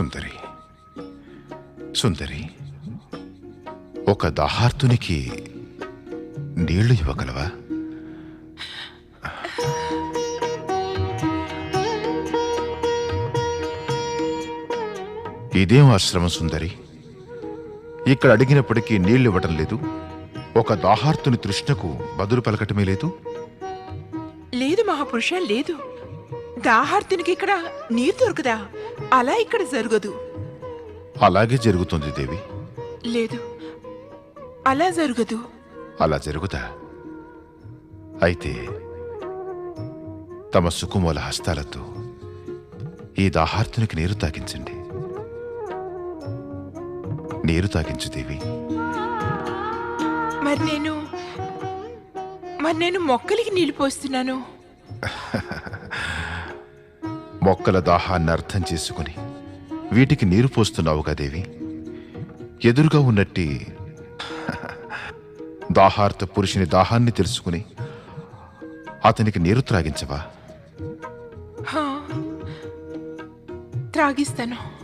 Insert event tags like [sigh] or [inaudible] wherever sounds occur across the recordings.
సుందరి. సుందరి ఒక దాహార్తునికి నీళ్ళు ఇవ్వగలవా? ఇదేం ఆశ్రమం సుందరి? ఇక్కడ అడిగినప్పటికీ నీళ్ళు ఇవ్వటం లేదు. ఒక దాహార్తుని తృష్ణకు బదులు పలకటమే లేదు. లేదు మహాపురుష లేదు. దాహార్తునికి ఇక్కడ నీరు దొరకదా? అలా ఇక్కడ జరగదు. అలాగే జరుగుతుంది దేవి. లేదు. అలా జరగదు. అలా జరుగుతా అయితే తమ సుకుమూల హస్తాలతో ఈ దాహార్తునికి నీరు తాగించండి. నీరు తాగించు దేవి. మరి నేను మరి నేను మొక్కలకి నీళ్ళు పోస్తున్నాను. [laughs] మొక్కల దాహాన్ని అర్థం చేసుకుని వీటికి నీరు పోస్తున్నావుగా దేవి. ఎదురుగా ఉన్నట్టి [laughs] దాహార్త పురుషుని దాహాన్ని తెలుసుకుని అతనికి నీరు త్రాగించవా? త్రాగిస్తాను.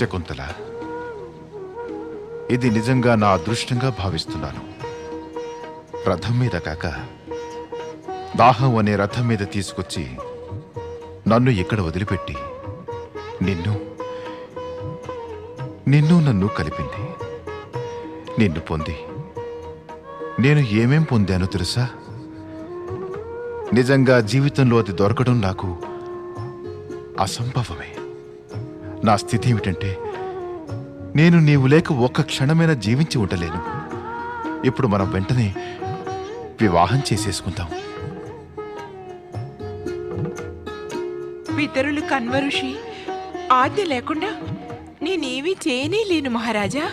శకుంతల ఇది నిజంగా నా అదృష్టంగా భావిస్తున్నాను. రథం మీద కాక దాహం అనే రథం మీద తీసుకొచ్చి నన్ను ఇక్కడ వదిలిపెట్టి నిన్ను నిన్ను నన్ను కలిపింది. నిన్ను పొంది. నేను ఏమేం పొందానో తెలుసా? నిజంగా జీవితంలో అది దొరకడం నాకు అసంభవమే. నా స్థితి ఏమిటంటే నేను నీవు లేక ఒక్క క్షణమైనా జీవించి ఉండలేను. ఇప్పుడు మనం వెంటనే వివాహం చేసేసుకుందాం. పితరులు కన్వరుషి ఆజ్ఞ లేకుండా నేనేమీ చేయనే లేను మహారాజా.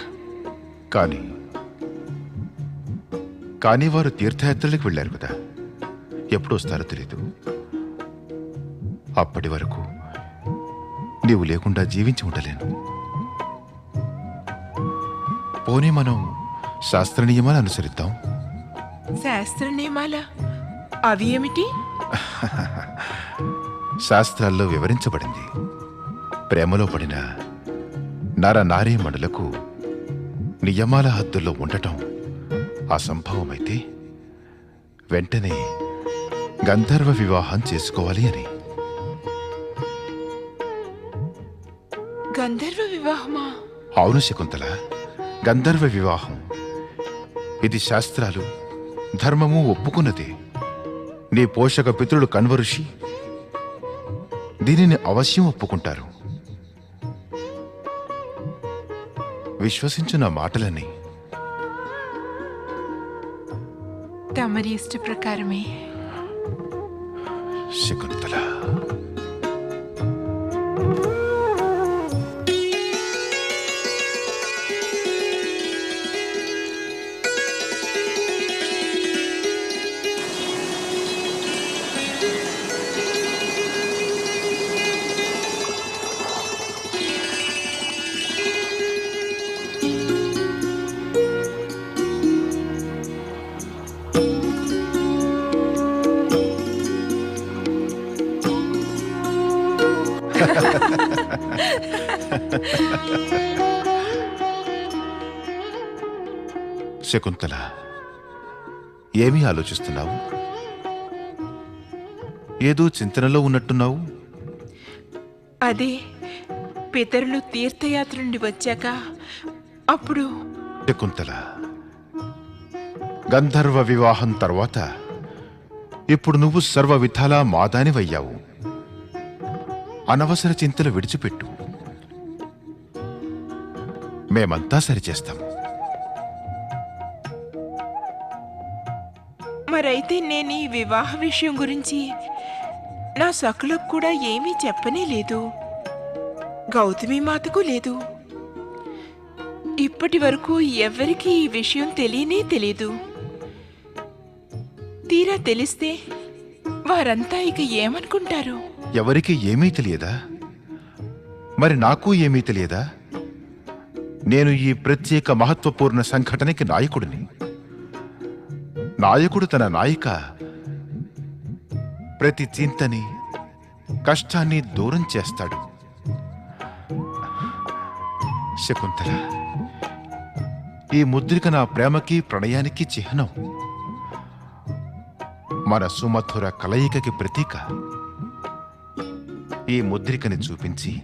కానీ కానీ వారు తీర్థయాత్రలకు వెళ్ళారు కదా. ఎప్పుడు వస్తారో తెలీదు. అప్పటి వరకు నీవు లేకుండా జీవించి ఉండలేను. పోనీ మనం శాస్త్ర నియమాలు అనుసరిద్దాం. శాస్త్ర నియమాల? అవి ఏమిటి? [laughs] శాస్త్రాల్లో వివరించబడింది. ప్రేమలో పడిన నర నారీమణులకు నియమాల హద్దుల్లో ఉండటం అసంభవమైతే వెంటనే గంధర్వ వివాహం చేసుకోవాలి అని. అవును శకుంతల గంధర్వ వివాహం. ఇది శాస్త్రాలు ధర్మము ఒప్పుకున్నదే. నీ పోషక పితృడు కన్వరుషి దీనిని అవశ్యం ఒప్పుకుంటారు. విశ్వసించు నా మాటలని. తమరి ఇష్ట ప్రకారమే. శకుంతల. శకుంతల ఏమీ ఆలోచిస్తున్నావు? ఏదో చింతనలో ఉన్నట్టున్నావు? అదే పితరులు తీర్థయాత్ర నుండి వచ్చాక అప్పుడు శకుంతల గంధర్వ వివాహం తర్వాత ఇప్పుడు నువ్వు సర్వ విధాలా మాదానివయ్యావు. అనవసర చింతలు విడిచిపెట్టు. మేమంతా సరిచేస్తాం. అయితే నేను ఈ వివాహ విషయం గురించి నా సకులకు కూడా ఏమీ చెప్పనే లేదు. గౌతమి మాతకు లేదు. ఇప్పటి వరకు ఎవరికీ ఈ విషయం తెలియనే తెలీదు. తీరా తెలిస్తే వారంతా ఇక ఏమనుకుంటారు? ఎవరికి ఏమీ తెలియదా? మరి నాకు ఏమీ తెలియదా? నేను ఈ ప్రత్యేక మహత్వపూర్ణ సంఘటనకి నాయకుడిని. నాయకుడు తన నాయిక? ప్రతి చింతని కష్టాన్ని దూరం చేస్తాడు. శకుంతల ఈ ముద్రిక నా ప్రేమకి ప్రణయానికి చిహ్నం. మన సుమధుర కలయికకి ప్రతీక. ఈ ముద్రికని చూపించి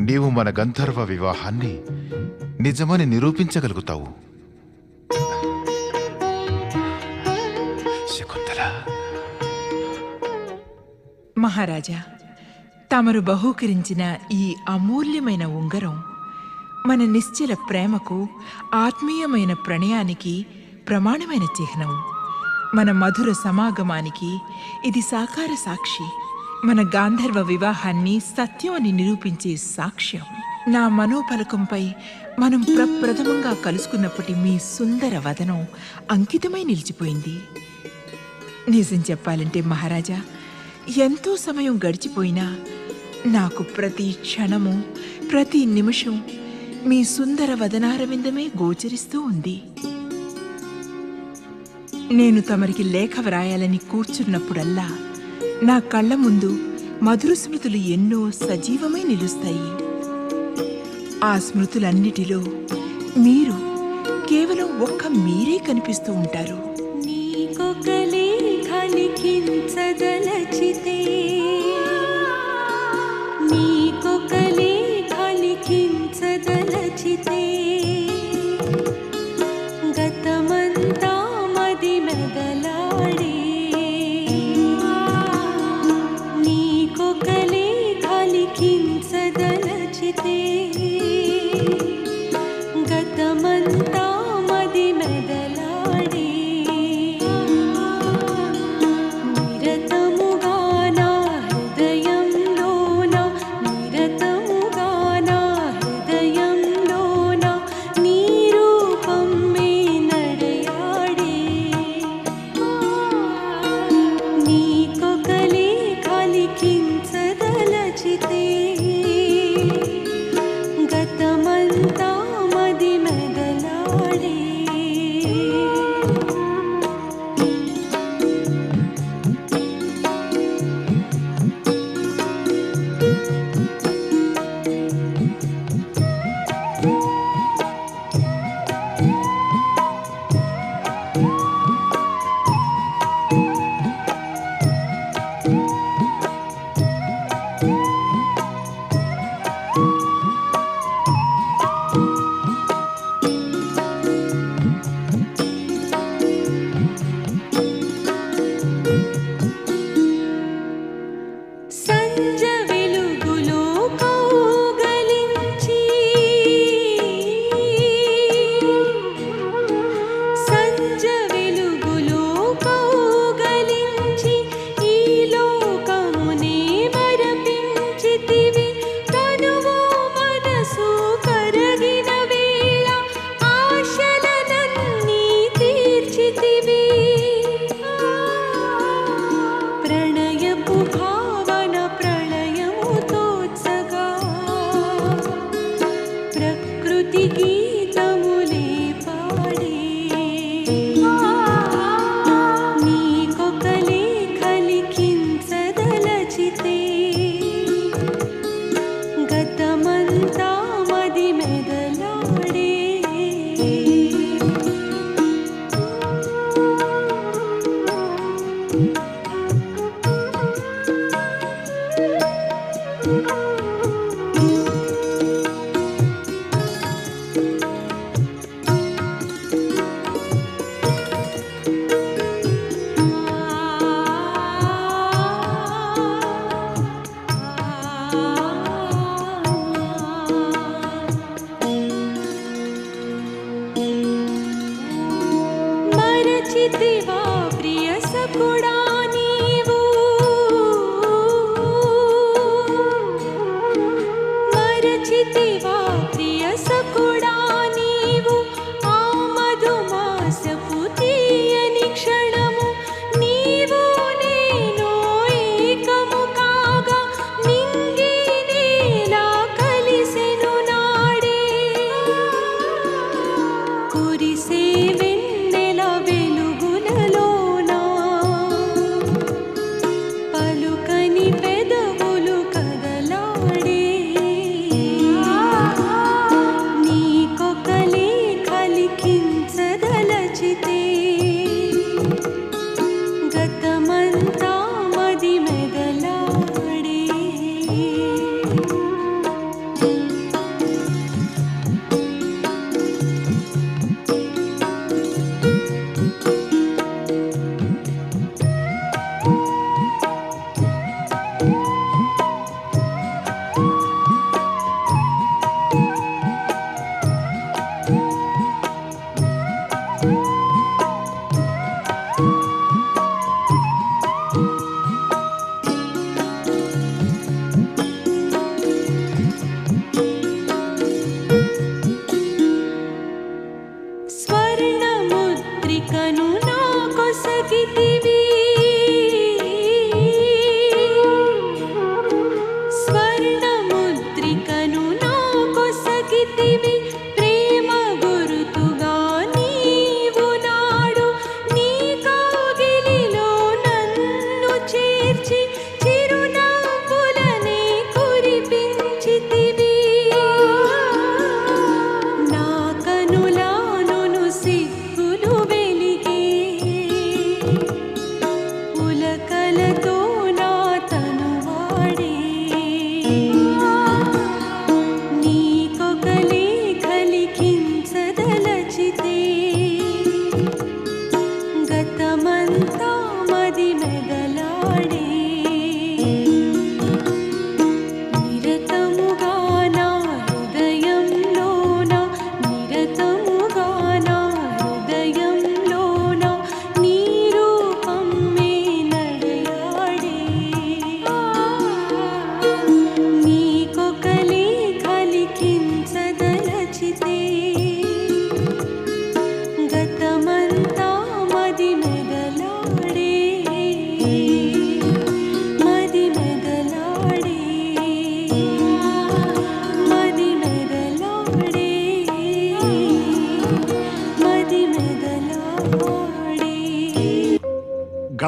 నీవు మన గంధర్వ వివాహాన్ని నిజమని నిరూపించగలుగుతావు. మహారాజా తమరు బహూకరించిన ఈ అమూల్యమైన ఉంగరం మన నిశ్చల ప్రేమకు ఆత్మీయమైన ప్రణయానికి ప్రమాణమైన చిహ్నం. మన మధుర సమాగమానికి ఇది సాకార సాక్షి. మన గాంధర్వ వివాహాన్ని సత్యం అని నిరూపించే సాక్ష్యం. నా మనోపలకంపై మనం ప్రప్రథమంగా కలుసుకున్నప్పటి మీ సుందర వదనం అంకితమై నిలిచిపోయింది. నిజం చెప్పాలంటే మహారాజా ఎంతో సమయం గడిచిపోయినా నాకు ప్రతి క్షణము ప్రతి నిమిషం మీ సుందర వదనారవిందమే గోచరిస్తూ ఉంది. నేను తమరికి లేఖ వ్రాయాలని కూర్చున్నప్పుడల్లా నా కళ్ళ ముందు మధుర స్మృతులు ఎన్నో సజీవమై నిలుస్తాయి. ఆ స్మృతులన్నిటిలో మీరు కేవలం ఒక్క మీరే కనిపిస్తూ ఉంటారు. నీకొకలే కలికించదలచితే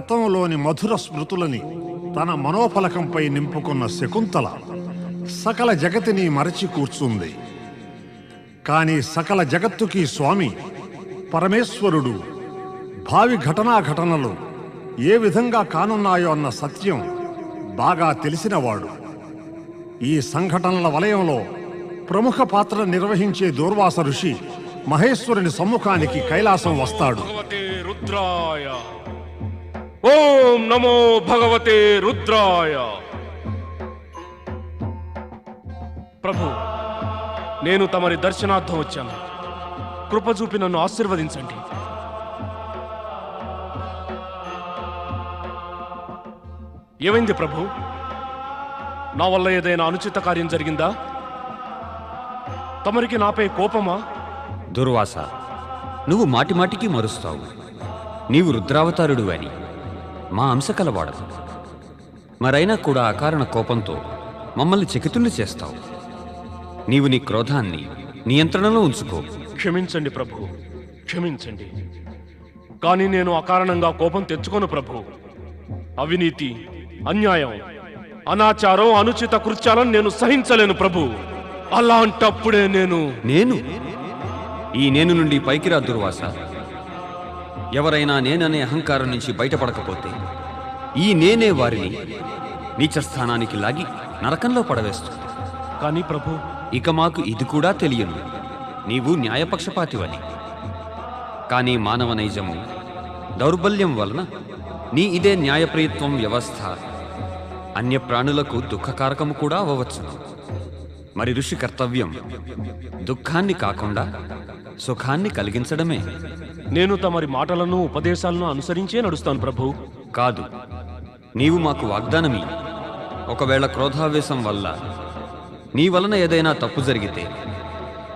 గతంలోని మధుర స్మృతులని తన మనోఫలకంపై నింపుకున్న శకుంతల సకల జగతిని మరచి కూర్చుంది. కానీ సకల జగత్తుకి స్వామి పరమేశ్వరుడు భావి ఘటనా ఘటనలు ఏ విధంగా కానున్నాయో అన్న సత్యం బాగా తెలిసినవాడు. ఈ సంఘటనల వలయంలో ప్రముఖ పాత్ర నిర్వహించే దూర్వాస ఋషి మహేశ్వరుని సమ్ముఖానికి కైలాసం వస్తాడు. రుద్రాయ. ఓం నమో భగవతే రుద్రాయ. ప్రభు నేను తమరి దర్శనార్థం వచ్చాను. కృప చూపి నన్ను ఆశీర్వదించండి. ఏమైంది ప్రభు? నా వల్ల ఏదైనా అనుచిత కార్యం జరిగిందా? తమరికి నాపై కోపమా? దుర్వాస నువ్వు మాటిమాటికి మరుస్తావు. నీవు రుద్రావతారుడు అని. మా అంశ కలవాడవు మరైనా కూడా అకారణ కోపంతో మమ్మల్ని చకితుల్ని చేస్తావు. నీవు నీ క్రోధాన్ని నియంత్రణలో ఉంచుకో. క్షమించండి ప్రభు. క్షమించండి. కానీ నేను అకారణంగా కోపం తెచ్చుకోను ప్రభు. అవినీతి అన్యాయం అనాచారం అనుచిత కృత్యాలను నేను సహించలేను ప్రభు. అలాంటప్పుడే నేను నేను? ఈ నేను నుండి పైకి రా దుర్వాస. ఎవరైనా నేననే అహంకారం నుంచి బయటపడకపోతే ఈ నేనే వారిని నీచస్థానానికి లాగి నరకంలో పడవేస్తుంది కానీ ప్రభు ఇక మాకు ఇది కూడా తెలియను నీవు న్యాయపక్షపాతివని. కానీ మానవ నైజము దౌర్బల్యం వలన నీ ఇదే న్యాయప్రయత్వం వ్యవస్థ. అన్య ప్రాణులకు దుఃఖకారకము కూడా అవ్వవచ్చును. మరి ఋషి కర్తవ్యం దుఃఖాన్ని కాకుండా సుఖాన్ని కలిగించడమే. నేను తమరి మాటలను ఉపదేశాలను అనుసరించే నడుస్తాను ప్రభు. కాదు. నీవు మాకు వాగ్దానమి ఒకవేళ క్రోధావేశం వల్ల నీ వలన ఏదైనా తప్పు జరిగితే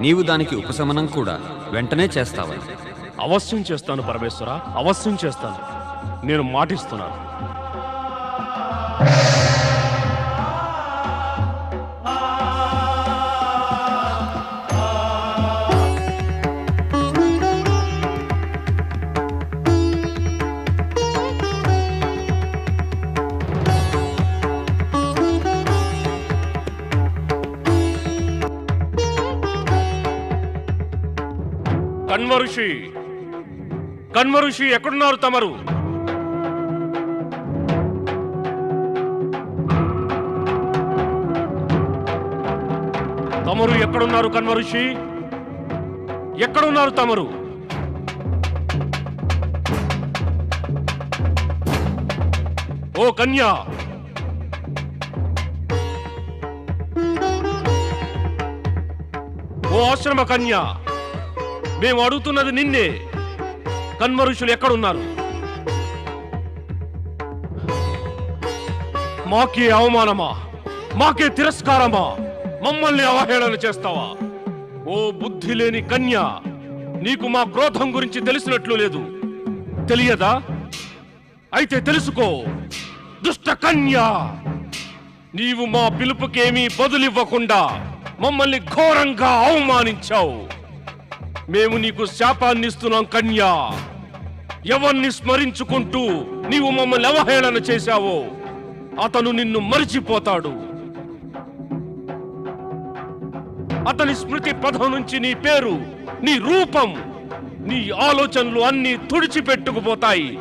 నీవు దానికి ఉపశమనం కూడా వెంటనే చేస్తావని అవశ్యం చేస్తాను పరమేశ్వర. అవశ్యం చేస్తాను. నేను మాటిస్తున్నాను. కన్వరుషి కన్వరుషి ఎక్కడున్నారు తమరు? తమరు ఎక్కడున్నారు కన్వరుషి ఎక్కడున్నారు తమరు? ఓ కన్యా! ఓ ఆశ్రమ కన్యా! మేము అడుగుతున్నది నిన్నే. కన్మరుషులు ఎక్కడున్నారు? మాకే అవమానమా? మాకే తిరస్కారమా? మమ్మల్ని అవహేళన చేస్తావా? ఓ బుద్ధి లేని కన్య నీకు మా క్రోధం గురించి తెలిసినట్లు లేదు. తెలియదా? అయితే తెలుసుకో దుష్ట కన్య నీవు మా పిలుపుకేమీ బదులివ్వకుండా మమ్మల్ని ఘోరంగా అవమానించావు. మేము నీకు శాపాన్ని ఇస్తున్నాం కన్యా. ఎవరిని స్మరించుకుంటూ నీవు మమ్మల్ని అవహేళన చేశావో అతను నిన్ను మరిచిపోతాడు. అతని స్మృతి పదం నుంచి నీ పేరు నీ రూపం నీ ఆలోచనలు అన్నీ తుడిచిపెట్టుకుపోతాయి.